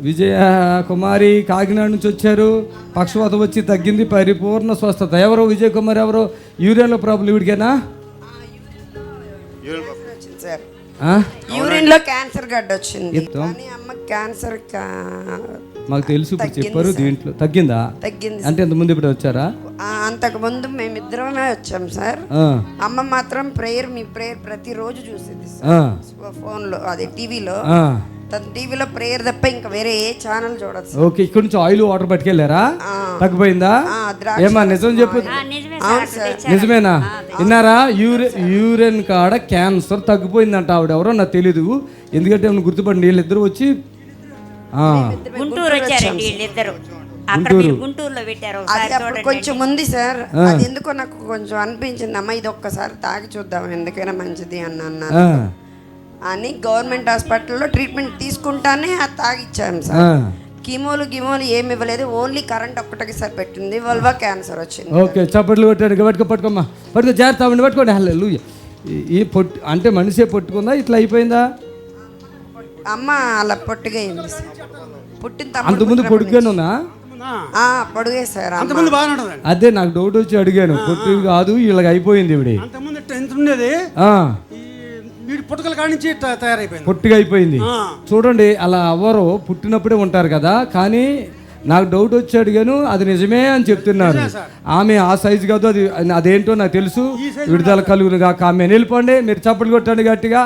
విజయ కుమారి కాకినాడ నుంచి వచ్చారు. పక్షవాతం వచ్చి తగ్గింది. పరిపూర్ణ స్వస్థత. ఎవరు? విజయ కుమారి ఎవరు? యూరియాలో ప్రాబ్లం ఇవిడికేనా? యూరిన్లో క్యాన్సర్ గడ్డ వచ్చింది. కానీ అమ్మ క్యాన్సర్ మాకు తెలుసు ఇప్పుడు చెప్పారు. దీంట్లో. తగ్గిందా? తగ్గింది అంటే ఇంత ముందు ఇప్పుడు వచ్చారా? అంతకు ముందు మేమిద్దరమే వచ్చాం సార్. అమ్మ మాత్రం ప్రేయర్ మీ ప్రేయర్ ప్రతిరోజు చూసేది ఫోన్లో అదే టీవీలో. ఆ. తన టీవీలో ప్రేయర్ తప్ప ఇంకా వేరే ఏ ఛానల్ చూడదు. ఓకే ఇక్కడ నుంచి ఆయిల్ వాటర్ పట్టుకెళ్ళారా. తగ్గిపోయిందా? ఏమా నిజం చెప్పు. నిజమేనా? విన్నారా? యూరిన్ యూరిన్ కాడ క్యాన్సర్ తగ్గిపోయిందంట ఆవిడ. ఎవరో నాకు తెలీదు. ఎందుకంటే గుర్తుపడి వీళ్ళిద్దరు వచ్చి ఆ, గుంటూరు వచ్చారండి వీళ్ళిద్దరు. అక్కడ మీరు గుంటూరులో పెట్టారు అది అప్పుడు కొంచెం ఉంది సార్. అది ఎందుకో నాకు కొంచెం అనిపించింది. అమ్మ ఇది ఒక్కసారి తాగి చూద్దాం. ఎందుకైనా మంచిది అని అన్నారు. ఆ, అని గవర్నమెంట్ హాస్పిటల్లో ట్రీట్మెంట్ తీసుకుంటానే అది తాగిచ్చాం ఆ. సార్ కీమోలు గిమోలు ఏమి ఇవ్వలేదు. ఓన్లీ కరెంట్ ఒక్కటికి సార్ పెట్టింది వల్వా క్యాన్సర్ వచ్చింది. ఓకే చప్పట్లు కొట్టాడు. పట్టుకో పట్టుకోమ్మా. పట్టుకో జాగ్రత్త అవ్వండి పట్టుకోండి. హలో ఈ పొట్టు అంటే మనిషే పట్టుకుందా? ఇట్లా అయిపోయిందా? అమ్మ అలా పొట్టిగా అయింది సార్. పుట్టిన అంతకుముందు తమ్ముడు అంతకుముందు అదే నాకు డౌట్ వచ్చి అడిగాను. పొట్టు కాదు వీళ్ళకి అయిపోయింది ఇవిడి. అంతకుముందు ఇట్ట ఎంత ఉండేది. ఆ, ఈ వీడి పుట్టకల కాడి నుంచి ఇట్ట తయారైపోయింది. పొట్టిగా అయిపోయింది. ఆ. చూడండి అలా అవ్వరు పుట్టినప్పుడే ఉంటారు కదా కానీ నాకు డౌట్ వచ్చి అడిగాను అది నిజమే అని చెప్తున్నారు ఆమె ఆ సైజు కాదు అది అదేంటో నాకు తెలుసు. విడుదల కలుగునుగా ఆమె వెళ్ళిపోండి మీరు చప్పట్లు కొట్టండి గట్టిగా.